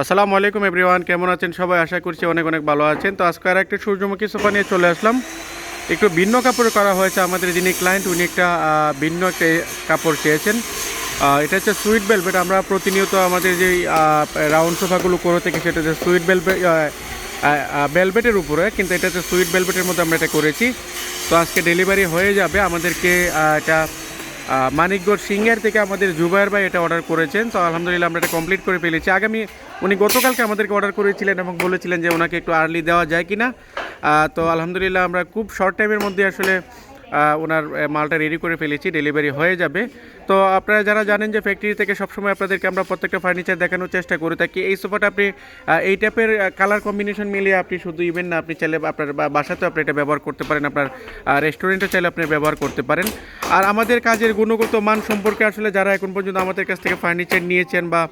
আসসালামু আলাইকুম এভরিওয়ান, কেমন আছেন সবাই? আশা করছি অনেক অনেক ভালো আছেন। তো আজকে আর একটা সূর্যমুখী সোফা নিয়ে চলে আসলাম। একটু ভিন্ন কাপড় করা হয়েছে আমাদের যিনি ক্লায়েন্ট উনি একটা ভিন্ন একটা কাপড় চেয়েছেন। এটা হচ্ছে সুইট বেলভেট আমরা প্রতিনিয়ত আমাদের যেই রাউন্ড সোফাগুলো করে থাকি, সেটা হচ্ছে সুইট বেলভেট বেলভেটের উপরে, কিন্তু এটা হচ্ছে সুইট বেলভেটের মধ্যে আমরা এটা করেছি। তো আজকে ডেলিভারি হয়ে যাবে আমাদেরকে এটা মানিকগড় সিঙ্গার থেকে আমাদের জুবায়ের ভাই এটা অর্ডার করেছেন। তো আলহামদুলিল্লাহ আমরা এটা কমপ্লিট করে ফেলেছি। আগামী, উনি গতকালকে আমাদেরকে অর্ডার করেছিলেন এবং বলেছিলেন যে ওনাকে একটু আর্লি দেওয়া যায় কি না তো আলহামদুলিল্লাহ আমরা খুব শর্ট টাইমের মধ্যে আসলে ওনার মালটা রেডি করে ফেলেছি ডেলিভারি হয়ে যাবে। তো আপনারা যারা জানেন যে ফ্যাক্টরি থেকে সবসময় আপনাদেরকে আমরা প্রত্যেকটা ফার্নিচার দেখানোর চেষ্টা করে থাকি। এই সোফাটা আপনি এই টাইপের কালার কম্বিনেশন মিলিয়ে আপনি শুধু ইভেন না আপনি চাইলে আপনার বাসাতেও আপনি এটা ব্যবহার করতে পারেন, আপনার রেস্টুরেন্টে চাইলে আপনি ব্যবহার করতে পারেন। আর আমাদের কাজের গুণগত মান সম্পর্কে আসলে যারা এখন পর্যন্ত আমাদের কাছ থেকে ফার্নিচার নিয়েছেন বা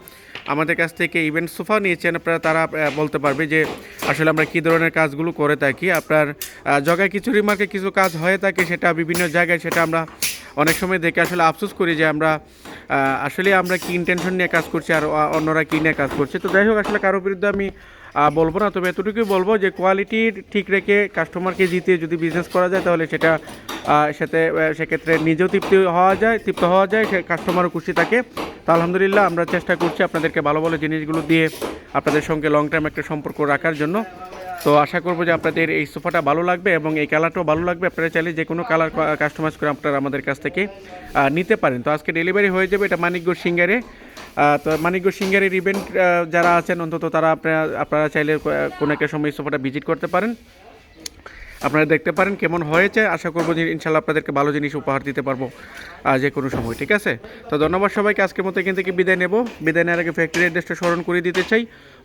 আমাদের কাছ থেকে ইভেন্ট সোফা নিয়েছেন। আপনারা, তারা বলতে পারবে যে আসলে আমরা কী ধরনের কাজগুলো করে থাকি। আপনার জগায় কিছু রিমার্কে কিছু কাজ হয়ে থাকে, সেটা বিভিন্ন জায়গায়, সেটা আমরা অনেক সময় দেখে আসলে আফসোস করি যে আমরা আসলে আমরা কি ইন্টেনশন নিয়ে কাজ করছি আর অন্যরা কী নিয়ে কাজ করছে। তো যাই হোক, আসলে কারোর বিরুদ্ধে আমি বলব না, তবে এতটুকুই বলব যে কোয়ালিটি ঠিক রেখে কাস্টমারকে জিতিয়ে যদি বিজনেস করা যায়, তাহলে সেটা সাথে সেক্ষেত্রে নিজেও তৃপ্তি হওয়া যায়, তৃপ্ত হওয়া যায়, সে কাস্টমারও খুশি থাকে। তো আলহামদুলিল্লাহ, আমরা চেষ্টা করছি আপনাদেরকে ভালো ভালো জিনিসগুলো দিয়ে আপনাদের সঙ্গে লং টার্ম একটা সম্পর্ক রাখার জন্য। তো আশা করব যে আপনাদের এই সোফাটা ভালো লাগবে এবং এই কালারটাও ভালো লাগবে। আপনারা চাইলে যে কোনো কালার কাস্টমাইজ করে আপনারা আমাদের কাছ থেকে নিতে পারেন। তো আজকে ডেলিভারি হয়ে যাবে এটা মানিকগড় সিঙ্গারে। তো মানিকগড় সিঙ্গারের ইভেন্ট যারা আছেন, অন্তত তারা আপনারা আপনারা চাইলে কোনো একটা সময় এই সোফাটা ভিজিট করতে পারেন। আপনারা দেখতে পারেন কেমন হয়েছে। আশা করব যে ইনশাল্লাহ আপনাদেরকে ভালো জিনিস উপহার দিতে পারব যে কোনো সময়, ঠিক আছে? তো ধন্যবাদ সবাইকে, আজকের মতো এখান থেকে বিদায় নেব। বিদায় নেওয়ার আগে ফ্যাক্টরি অ্যাড্রেসটা স্মরণ করে দিতে চাই।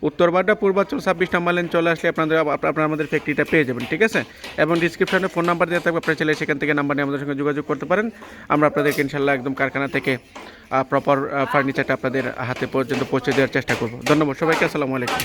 উত্তর বাড্ডা পূর্বাঞ্চল ছাব্বিশ নাম্বার লেন চলে আসলে আপনাদের আপনারা আমাদের ফ্যাক্টরিটা পেয়ে যাবেন, ঠিক আছে? এবং ডিসক্রিপশনে ফোন নাম্বার দেওয়া থাকবে, আপনারা চাইলে সেখান থেকে নাম্বার নিয়ে আমাদের সঙ্গে যোগাযোগ করতে পারেন। আমরা আপনাদেরকে ইনশাল্লাহ একদম কারখানা থেকে প্রপার ফার্নিচারটা আপনাদের হাতে পর্যন্ত পৌঁছে দেওয়ার চেষ্টা করব। ধন্যবাদ সবাইকে, আসসালামু আলাইকুম।